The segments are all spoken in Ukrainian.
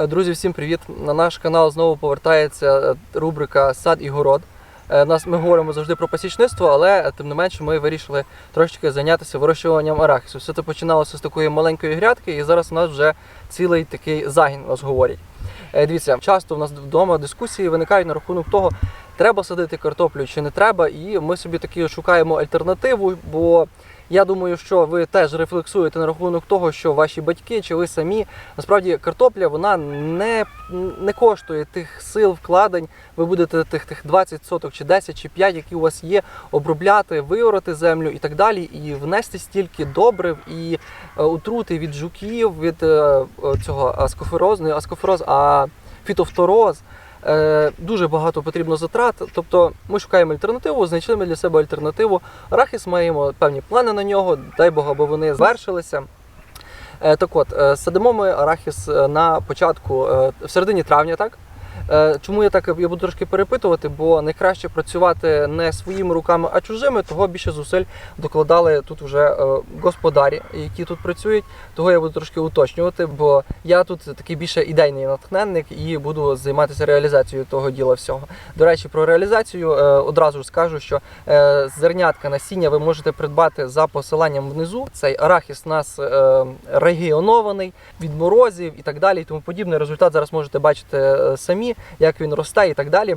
Е, Друзі, всім привіт! На наш канал знову повертається е, рубрика Сад і город. Е, Нас ми говоримо завжди про пасічництво, але тим не менше ми вирішили трошечки зайнятися вирощуванням арахісу. Все це починалося з такої маленької грядки, і зараз у нас вже цілий такий загін нас говорять. Е, Дивіться, часто в нас вдома дискусії виникають на рахунок того, треба садити картоплю чи не треба, і ми собі таки шукаємо альтернативу, бо я думаю, що ви теж рефлексуєте на рахунок того, що ваші батьки чи ви самі насправді картопля вона не, не коштує тих сил, вкладень. Ви будете тих, тих 20 соток чи 10 чи 5, які у вас є, обробляти, виорати землю і так далі, і внести стільки добрив і е, отрути від жуків, від е, цього аскофероз, не аскофероз, а фітофтороз. Е, Дуже багато потрібно затрат. Тобто ми шукаємо альтернативу, знайшли ми для себе альтернативу. Арахіс маємо певні плани на нього, дай Бог, аби вони звершилися. Е, Так от, е, садимо ми арахіс на початку, в середині травня, так? Е, Чому я так я буду трошки перепитувати, бо найкраще працювати не своїми руками, а чужими, того більше зусиль докладали тут вже е, господарі, які тут працюють. Того я буду трошки уточнювати, бо я тут такий більше ідейний натхненник і буду займатися реалізацією того діла всього. До речі, про реалізацію е, одразу ж скажу, що зернятка насіння ви можете придбати за посиланням внизу. Цей арахіс у нас регіонований від морозів і так далі, і тому подібне. Результат зараз можете бачити самі, як він росте і так далі.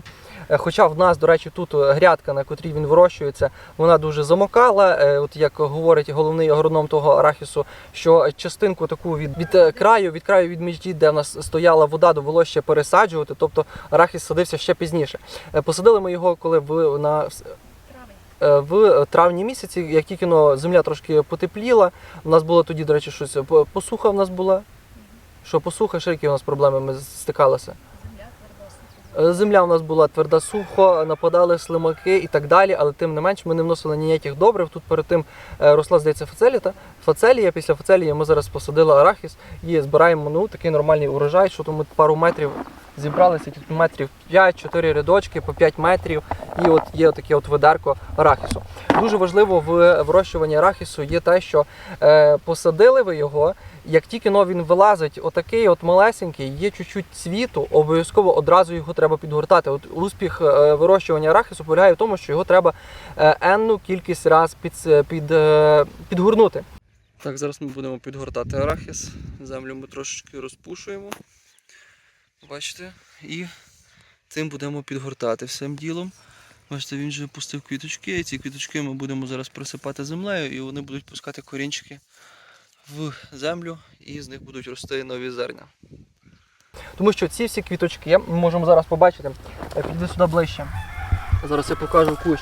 Е, Хоча в нас, до речі, тут е, грядка, на котрій він вирощується, вона дуже замокала. Е, От як говорить головний агроном того арахісу, що частинку таку від, від краю, від краю від міжді, де в нас стояла вода, довелося ще пересаджувати. Тобто арахіс садився ще пізніше. Посадили ми його, коли в на в травні місяці, як тільки ну, земля трошки потепліла. У нас було тоді, до речі, щось посуха в нас була. Що посуха, ще у нас проблеми ми стикалися. Е, Земля у нас була тверда сухо, нападали слимаки і так далі, але тим не менш ми не вносили ніяких добрив. Тут перед тим е, росла, здається, фацеліта. Фацелія, після фацелії ми зараз посадили арахіс і збираємо ну, такий нормальний урожай, що тому пару метрів зібралися, тут метрів 5-4 рядочки по 5 метрів. І от є таке от ведерко арахісу. Дуже важливо в вирощуванні арахісу є те, що е, посадили ви його. Як тільки но він вилазить, отакий от малесенький, є чуть-чуть цвіту, обов'язково одразу його треба підгортати. От успіх е, вирощування арахісу полягає в тому, що його треба е, енну кількість раз під, під, е, підгорнути. Так, зараз ми будемо підгортати арахіс. Землю ми трошечки розпушуємо. Бачите? І цим будемо підгортати всім ділом. Бачите, він вже пустив квіточки, і ці квіточки ми будемо зараз присипати землею, і вони будуть пускати корінчики в землю, і з них будуть рости нові зерня. Тому що ці всі квіточки ми можемо зараз побачити. Піди сюди ближче. Зараз я покажу кущ.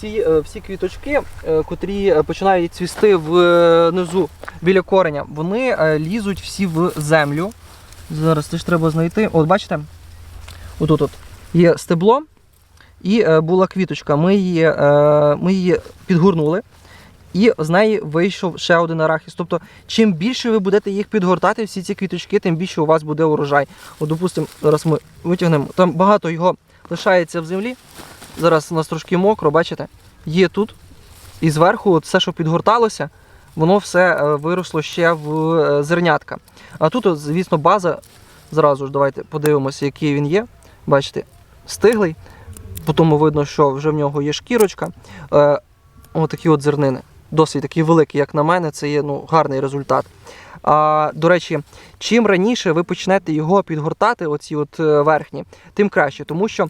Ці е, всі квіточки, е, котрі е, починають цвісти внизу біля кореня, вони лізуть всі в землю. Зараз теж треба знайти. От бачите? Отут от є стебло і е, була квіточка. Ми її, е, ми її підгорнули. І з неї вийшов ще один арахіс. Тобто, чим більше ви будете їх підгортати, всі ці квіточки, тим більше у вас буде урожай. От, допустимо, зараз ми витягнемо. Там багато його лишається в землі. Зараз у нас трошки мокро, бачите? Є тут. І зверху, от все, що підгорталося, воно все е, виросло ще в е, зернятка. А тут, звісно, база. Зразу ж давайте подивимося, який він є. Бачите, стиглий. Потім видно, що вже в нього є шкірочка. Е, Отакі от зернини. Досить такі великі, як на мене, це є ну, гарний результат. А, до речі, чим раніше ви почнете його підгортати, оці от е, верхні, тим краще, тому що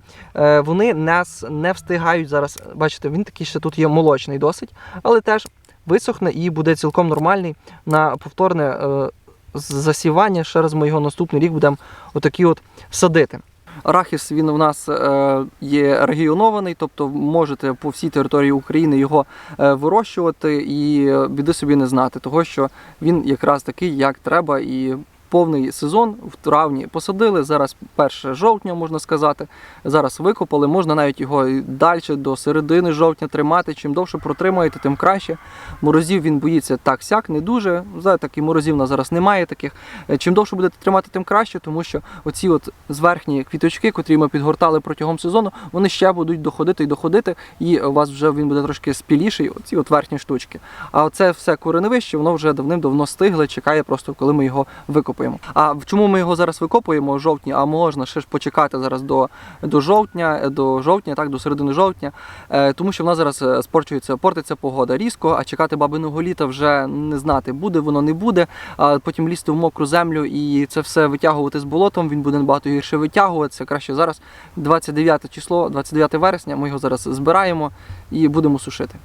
вони нас не встигають зараз. Bачите, він такий ще тут є молочний досить, але теж висохне і буде цілком нормальний на повторне е, засівання. Ще раз ми його наступний рік будемо отакі от садити. Арахіс він у нас е, є регіонований, тобто можете по всій території України його е, вирощувати і біди собі не знати, того що він якраз такий, як треба, і повний сезон в травні посадили. Зараз 1 жовтня, можна сказати. Зараз викопали. Можна навіть його далі до середини жовтня тримати. Чим довше протримаєте, тим краще. Морозів він боїться так-сяк, не дуже. Так і морозів на зараз немає таких. Е, Чим довше будете тримати, тим краще, тому що оці от зверхні квіточки, котрі ми підгортали протягом сезону, вони ще будуть доходити і доходити, і у вас вже він буде трошки спіліший, оці от верхні штучки. А оце все кореневище, воно вже давним-давно стигле, чекає просто, коли ми його викопаємо. Викопуємо. А чому ми його зараз викопуємо в жовтні? А можна ще ж почекати зараз до, до жовтня, до жовтня, так, до середини жовтня, е, тому що в нас зараз е, спорчується, портиться погода різко, а чекати бабиного літа вже не знати, буде воно, не буде. А потім лізти в мокру землю і це все витягувати з болотом. Він буде набагато гірше витягуватися. Краще зараз 29 число, 29 вересня. Ми його зараз збираємо і будемо сушити.